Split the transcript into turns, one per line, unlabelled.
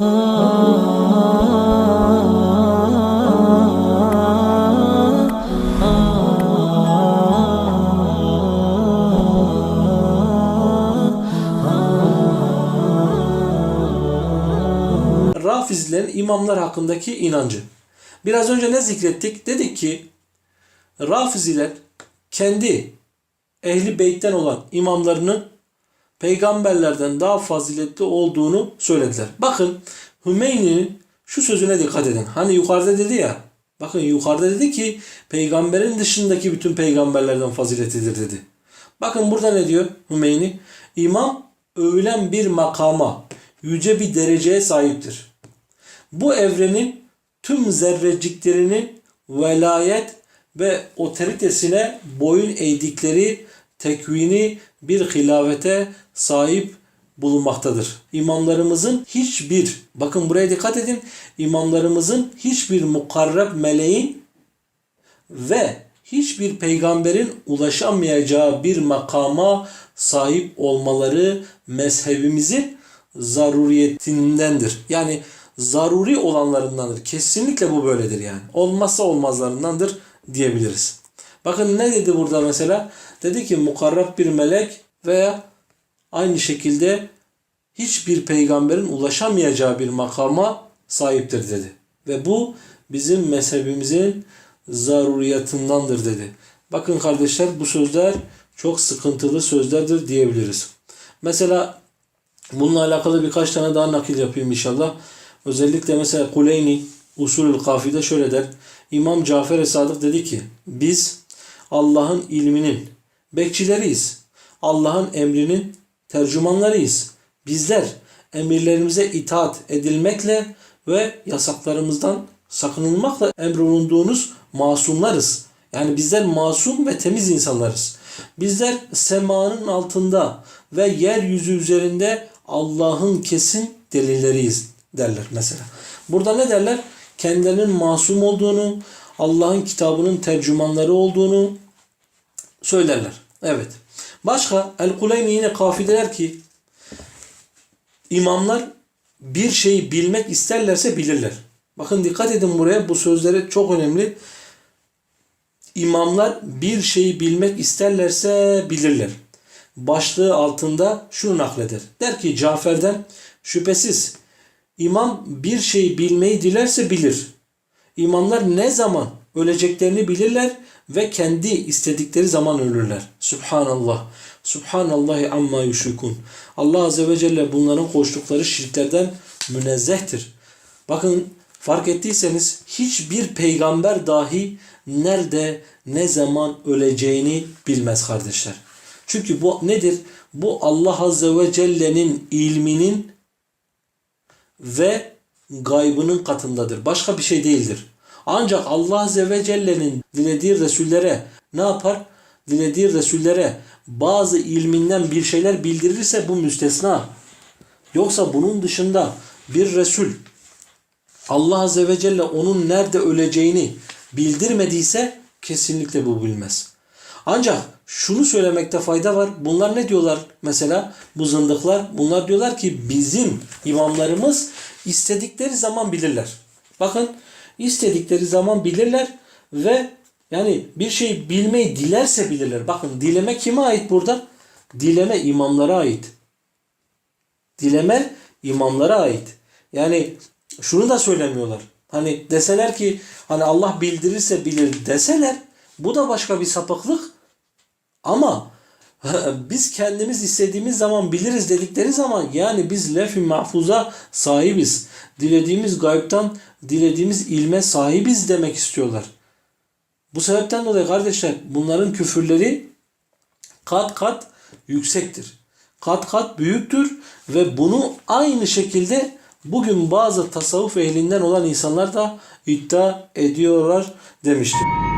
Rafizlerin imamlar hakkındaki inancı. Biraz önce ne zikrettik? Dedik ki Rafiziler kendi ehli beytten olan imamlarının peygamberlerden daha faziletli olduğunu söylediler. Bakın Hümeyni'nin şu sözüne dikkat edin. Hani yukarıda dedi ya. Bakın yukarıda dedi ki peygamberin dışındaki bütün peygamberlerden faziletlidir dedi. Bakın burada ne diyor Hümeyni? İmam övülen bir makama, yüce bir dereceye sahiptir. Bu evrenin tüm zerreciklerinin velayet ve otoritesine boyun eğdikleri tekvini bir hilafete sahip bulunmaktadır. İmamlarımızın hiçbir, bakın buraya dikkat edin, imamlarımızın hiçbir mukarreb meleğin ve hiçbir peygamberin ulaşamayacağı bir makama sahip olmaları mezhebimizin zaruriyetindendir. Yani zaruri olanlarındandır. Kesinlikle bu böyledir yani. Olmazsa olmazlarındandır diyebiliriz. Bakın ne dedi burada mesela? Dedi ki mukarrab bir melek veya aynı şekilde hiçbir peygamberin ulaşamayacağı bir makama sahiptir dedi. Ve bu bizim mezhebimizin zaruriyatındandır dedi. Bakın kardeşler bu sözler çok sıkıntılı sözlerdir diyebiliriz. Mesela bununla alakalı birkaç tane daha nakil yapayım inşallah. Özellikle mesela Kuleyni usulül kafide şöyle der. İmam Cafer Sadık dedi ki biz Allah'ın ilminin bekçileriyiz. Allah'ın emrinin tercümanlarıyız. Bizler emirlerimize itaat edilmekle ve yasaklarımızdan sakınılmakla emrolunduğunuz masumlarız. Yani bizler masum ve temiz insanlarız. Bizler semanın altında ve yeryüzü üzerinde Allah'ın kesin delilleriyiz derler mesela. Burada ne derler? Kendilerinin masum olduğunu, Allah'ın kitabının tercümanları olduğunu söylerler. Evet. Başka El-Kuleyni yine kafideler ki imamlar bir şeyi bilmek isterlerse bilirler. Bakın dikkat edin buraya bu sözleri çok önemli. İmamlar bir şeyi bilmek isterlerse bilirler. Başlığı altında şunu nakleder. Der ki Cafer'den şüphesiz imam bir şeyi bilmeyi dilerse bilir. İmamlar ne zaman öleceklerini bilirler ve kendi istedikleri zaman ölürler. Subhanallah. Subhanallahi amma yüşrikun. Allah Azze ve Celle bunların koştukları şirklerden münezzehtir. Bakın fark ettiyseniz hiçbir peygamber dahi nerede ne zaman öleceğini bilmez kardeşler. Çünkü bu nedir? Bu Allah Azze ve Celle'nin ilminin ve gaybının katındadır. Başka bir şey değildir. Ancak Allah Azze ve Celle'nin dilediği Resullere ne yapar? Dilediği Resullere bazı ilminden bir şeyler bildirirse bu müstesna. Yoksa bunun dışında bir Resul Allah Azze ve Celle onun nerede öleceğini bildirmediyse kesinlikle bu bilmez. Ancak şunu söylemekte fayda var. Bunlar ne diyorlar mesela bu zındıklar? Bunlar diyorlar ki bizim imamlarımız istedikleri zaman bilirler. Bakın istedikleri zaman bilirler ve yani bir şey bilmeyi dilerse bilirler. Bakın dileme kime ait burada? Dileme imamlara ait. Dileme imamlara ait. Yani şunu da söylemiyorlar. Hani deseler ki hani Allah bildirirse bilir deseler bu da başka bir sapıklık. Ama biz kendimiz istediğimiz zaman biliriz dedikleri zaman yani biz lef-i mahfuza sahibiz. Dilediğimiz gaybtan dilediğimiz ilme sahibiz demek istiyorlar. Bu sebepten dolayı kardeşler bunların küfürleri kat kat yüksektir. Kat kat büyüktür ve bunu aynı şekilde bugün bazı tasavvuf ehlinden olan insanlar da iddia ediyorlar demiştim.